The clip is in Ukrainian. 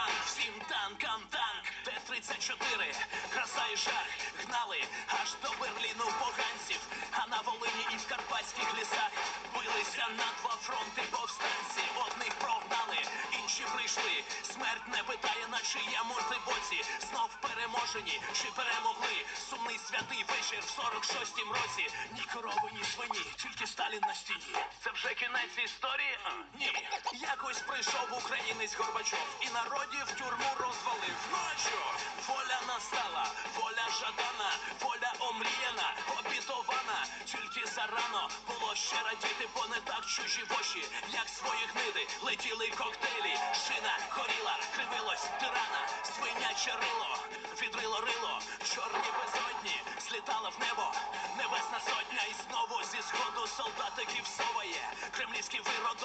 танк, всім танкам танк, Т-34, краса і жах гнали аж до Берліну поганців, а на Волині і в Карпатських лісах билися на два фронти повстанці. Одних прогнали, інші прийшли. Смерть не питає, на чиєму ти боці знов переможені чи перемогли. Сумний святий вечір в 46-м році. Ні корови ні свині, тільки Сталін на стіні. Це вже кінець історії? А, ні. Якось прийшов українець Горбачов і народів тюрму розвалив. Ну а що? Воля настала, воля жадана, воля омріяна, обітована. Тільки зарано було ще радіти, бо не так чужі воші, як свої гниди, летіли коктейлі, шина горіла, кривилось тирана, свиняче рило, відрило рило, чорні солдатиків соває, кремлівський виродок